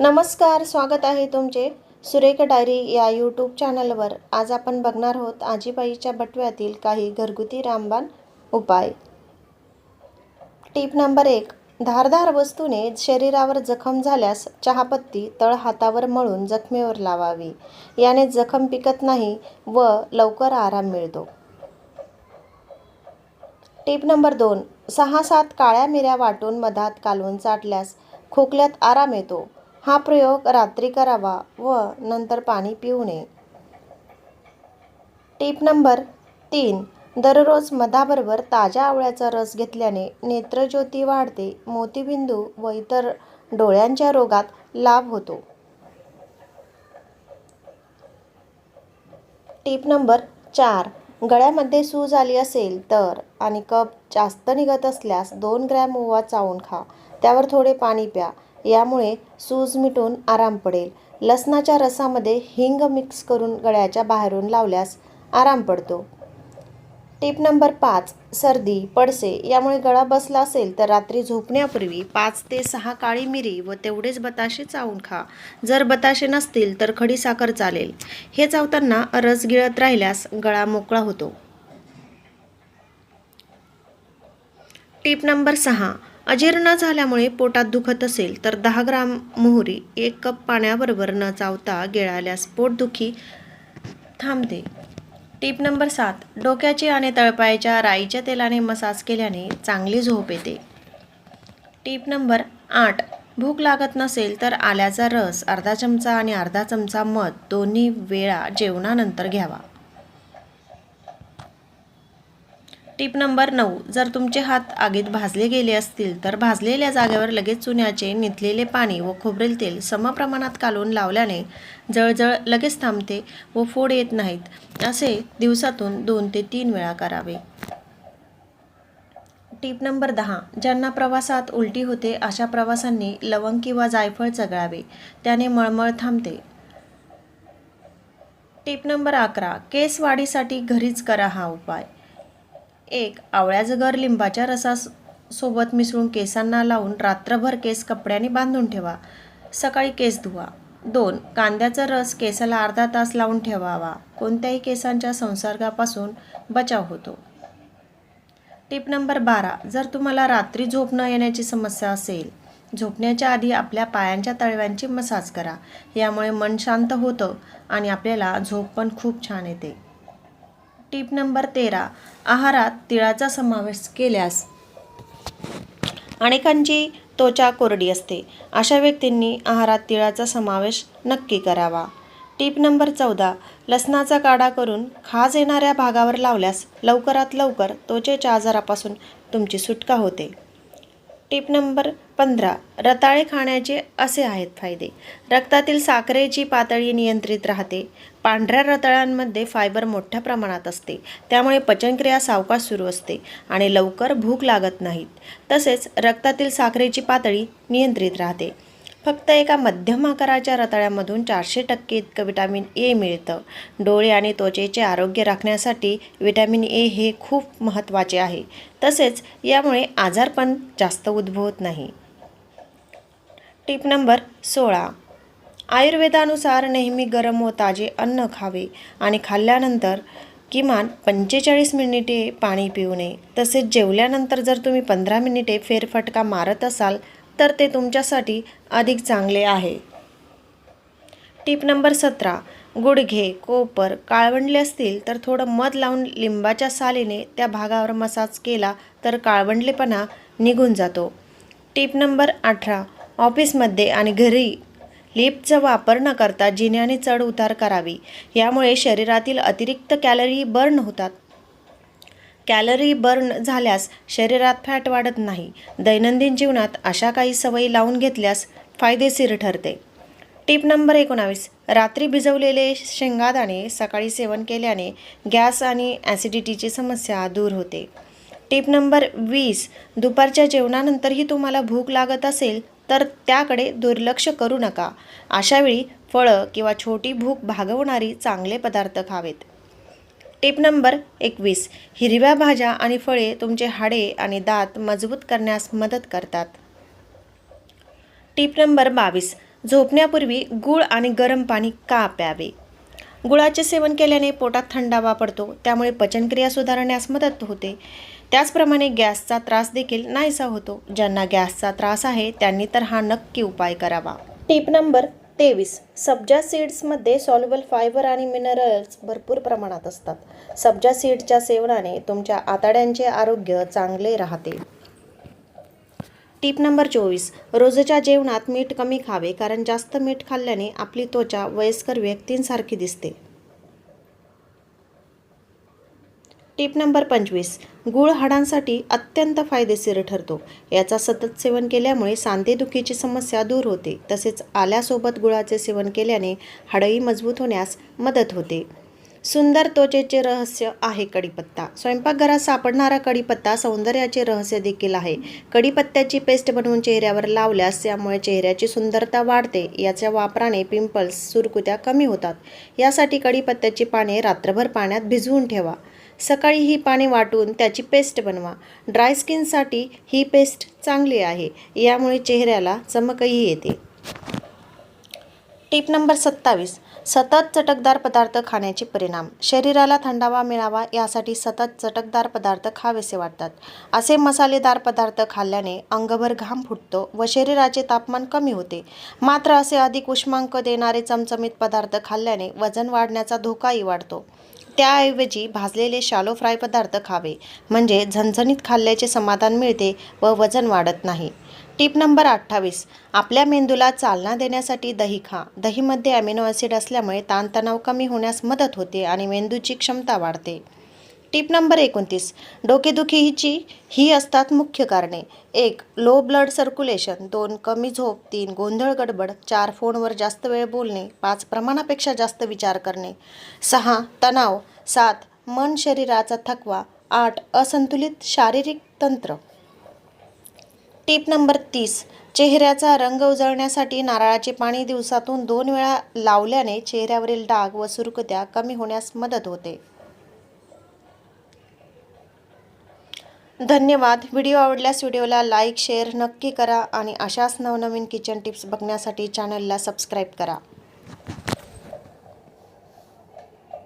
नमस्कार स्वागत आहे तुमचे सुरेख डायरी या यूट्यूब चॅनलवर. आज आपण बघणार आहोत आजीबाईच्या बटव्यातील काही घरगुती रामबाण उपाय. टीप नंबर एक धारदार वस्तूने शरीरावर जखम झाल्यास चहापत्ती तळ हातावर मळून जखमेवर लावावी. याने जखम पिकत नाही व लवकर आराम मिळतो. टीप नंबर दोन सहा सात काळ्या मिऱ्या वाटून मधात कालवून चाटल्यास खोकल्यात आराम येतो. हा प्रयोग रात्री करावा व नंतर पाणी पिऊ नये टीप नंबर तीन. दररोज मधाबरोबर ताज्या आवळ्याचा रस घेतल्याने नेत्रज्योती वाढते मोतीबिंदू व इतर डोळ्यांच्या रोगात लाभ होतो. टीप नंबर चार. गळ्यामध्ये सूज आली असेल तर आणि कप जास्त निघत असल्यास दोन ग्रॅम ओवा चावून खा. त्यावर थोडे पाणी प्या. यामुळे सूज मिटून आराम पडेल. लसणाच्या रसामध्ये हिंग मिक्स करून गळ्याच्या बाहेरून लावल्यास आराम पडतो. टीप नंबर पाच सर्दी पडसे. यामुळे गळा बसला असेल तर रात्री झोपण्यापूर्वी पाच ते सहा काळी मिरी व तेवढेच बताशे चावून खा. जर बताशे नसतील तर खडी साखर चालेल. हे चावताना रस गिळत राहिल्यास गळा मोकळा होतो. टीप नंबर सहा अजीर्ण झाल्यामुळे पोटात दुखत असेल तर दहा ग्राम मोहरी एक कप पाण्याबरोबर न चावता गिळाल्यास पोटदुखी थांबते. टीप नंबर सात डोक्याची आणि तळपायाच्या राईच्या तेलाने मसाज केल्याने चांगली झोप येते. टीप नंबर आठ भूक लागत नसेल तर आल्याचा रस अर्धा चमचा आणि अर्धा चमचा मध दोन्ही वेळा जेवणानंतर घ्यावा. टीप नंबर नऊ. जर तुमचे हात आगीत भाजले गेले असतील तर भाजलेल्या जागेवर लगेच चुन्याचे निथलेले पाणी व खोबरेल तेल समप्रमाणात कालून लावल्याने जळजळ लगेच थांबते व फोड येत नाहीत. असे दिवसातून दोन ते तीन वेळा करावे. टीप नंबर दहा. ज्यांना प्रवासात उलटी होते अशा प्रवासांनी लवंग किंवा जायफळ चगळावे. त्याने मळमळ थांबते. टीप नंबर अकरा. केस वाढीसाठी घरीच करा हा उपाय. एक आवळ्याजगर लिंबाच्या रसासोबत मिसळून केसांना लावून रात्रभर केस कपड्याने बांधून ठेवा. सकाळी केस धुवा. दोन कांद्याचा रस केसाला अर्धा तास लावून ठेवावा. कोणत्याही केसांच्या संसर्गापासून बचाव होतो. टिप नंबर बारा जर तुम्हाला रात्री झोप न येण्याची समस्या असेल झोपण्याच्या आधी आपल्या पायांच्या तळव्यांची मसाज करा. यामुळे मन शांत होतं आणि आपल्याला झोप पण खूप छान येते. टीप नंबर तेरा आहारात तिळाचा समावेश केल्यास. अनेकांची त्वचा कोरडी असते. अशा व्यक्तींनी आहारात तिळाचा समावेश नक्की करावा. टीप नंबर चौदा लसणाचा काढा करून खाज येणाऱ्या भागावर लावल्यास लवकरात लवकर त्वचेच्या आजारापासून तुमची सुटका होते. टीप नंबर पंधरा रताळे खाण्याचे असे आहेत फायदे. रक्तातील साखरेची पातळी नियंत्रित राहते. पांढऱ्या रताळ्यांमध्ये फायबर मोठ्या प्रमाणात असते. त्यामुळे पचनक्रिया सावकाश सुरू असते आणि लवकर भूक लागत नाहीत. तसेच रक्तातील साखरेची पातळी नियंत्रित राहते. फक्त एका मध्यम आकाराच्या रताळ्यामधून चारशे टक्के इतकं विटॅमिन ए मिळतं. डोळे आणि त्वचेचे आरोग्य राखण्यासाठी विटॅमिन ए हे खूप महत्त्वाचे आहे. तसेच यामुळे आजारपण जास्त उद्भवत नाही. टीप नंबर सोळा. आयुर्वेदानुसार नेहमी गरम व ताजे अन्न खावे आणि खाल्ल्यानंतर किमान पंचेचाळीस मिनिटे पाणी पिऊ नये. तसेच जेवल्यानंतर जर तुम्ही पंधरा मिनिटे फेरफटका मारत असाल तर ते तुमच्यासाठी अधिक चांगले आहे. टीप नंबर सतरा. गुडघे कोपर काळवंडले असतील तर थोडं मध लावून लिंबाच्या सालीने त्या भागावर मसाज केला तर काळवंडलेपणा निघून जातो. टीप नंबर अठरा. ऑफिसमध्ये आणि घरी लिफ्टचा वापर न करता जिन्याने चढ उतार करावी. यामुळे शरीरातील अतिरिक्त कॅलरी बर्न होतात. कॅलरी बर्न झाल्यास शरीरात फॅट वाढत नाही. दैनंदिन जीवनात अशा काही सवयी लावून घेतल्यास फायदेशीर ठरते. टीप नंबर एकोणावीस. रात्री भिजवलेले शेंगादाणे सकाळी सेवन केल्याने गॅस आणि ॲसिडिटीची समस्या दूर होते. टिप नंबर वीस. दुपारच्या जेवणानंतरही तुम्हाला भूक लागत असेल तर त्याकडे दुर्लक्ष करू नका. अशावेळी फळं किंवा छोटी भूक भागवणारी चांगले पदार्थ खावेत. टिप नंबर एकवीस. हिरव्या भाज्या आणि फळे तुमचे हाडे आणि दात मजबूत करण्यास मदत करतात. टिप नंबर बावीस. झोपण्यापूर्वी गूळ आणि गरम पाणी का प्यावे? गुळाचे सेवन केल्याने पोटात थंडावा पडतो त्यामुळे पचनक्रिया सुधारण्यास मदत होते. त्याचप्रमाणे गॅसचा त्रास देखील नाहीसा होतो. ज्यांना गॅसचा त्रास आहे त्यांनी तर हा नक्की उपाय करावा. टीप नंबर तेवीस. सब्जा सीड्समध्ये सॉल्युबल फायबर आणि मिनरल्स भरपूर प्रमाणात असतात. सब्जा सीड्सच्या सेवनाने तुमच्या आतड्यांचे आरोग्य चांगले राहते. टीप नंबर चोवीस. रोजच्या जेवणात मीठ कमी खावे कारण जास्त मीठ खाल्ल्याने आपली त्वचा वयस्कर व्यक्तींसारखी दिसते. टिप नंबर पंचवीस. गूळ हाडांसाठी अत्यंत फायदेशीर ठरतो. याचा सतत सेवन केल्यामुळे सांधेदुखीची समस्या दूर होते. तसेच आल्यासोबत गुळाचे सेवन केल्याने हाडही मजबूत होण्यास मदत होते. सुंदर त्वचेचे रहस्य आहे कढीपत्ता. स्वयंपाकघरात सापडणारा कढीपत्ता सौंदर्याचे रहस्य देखील आहे. कढीपत्त्याची पेस्ट बनवून चेहऱ्यावर लावल्यास त्यामुळे चेहऱ्याची सुंदरता वाढते. याच्या वापराने पिंपल्स सुरकुत्या कमी होतात. यासाठी कढीपत्त्याची पाने रात्रभर पाण्यात भिजवून ठेवा. सकाळी ही पाने वाटून त्याची पेस्ट बनवा. ड्राय स्किनसाठी ही पेस्ट चांगली आहे यामुळे चेहऱ्याला चमकही येते. टीप नंबर सत्तावीस. सतत चटकदार पदार्थ खाण्याचे परिणाम. शरीराला थंडावा मिळावा यासाठी सतत चटकदार पदार्थ खावेसे वाटतात. असे मसालेदार पदार्थ खाल्ल्याने अंगभर घाम फुटतो व शरीराचे तापमान कमी होते. मात्र असे अधिक उष्मांक देणारे चमचमीत पदार्थ खाल्ल्याने वजन वाढण्याचा धोकाही वाढतो. त्याऐवजी भाजलेले शालो फ्राय पदार्थ खावे म्हणजे झणझणीत खाल्ल्याचे समाधान मिळते व वजन वाढत नाही. टीप नंबर अठ्ठावीस. आपल्या मेंदूला चालना देण्यासाठी दही खा. दहीमध्ये ॲमिनो ॲसिड असल्यामुळे ताणतणाव कमी होण्यास मदत होते आणि मेंदूची क्षमता वाढते. टीप नंबर एकोणतीस. डोकेदुखीची ही असतात मुख्य कारणे. एक लो ब्लड सर्क्युलेशन. दोन कमी झोप. तीन गोंधळ गडबड. चार फोनवर जास्त वेळ बोलणे. पाच प्रमाणापेक्षा जास्त विचार करणे. सहा तणाव. सात मन शरीराचा थकवा. आठ असंतुलित शारीरिक तंत्र. टीप नंबर तीस. चेहऱ्याचा रंग उजळण्यासाठी नारळाचे पाणी दिवसातून दोन वेळा लावल्याने चेहऱ्यावरील डाग व सुरकुत्या कमी होण्यास मदत होते. धन्यवाद. व्हिडिओ आवडल्यास व्हिडिओला लाईक शेअर नक्की करा आणि अशाच नवनवीन किचन टिप्स बघण्यासाठी चॅनलला सबस्क्राईब करा.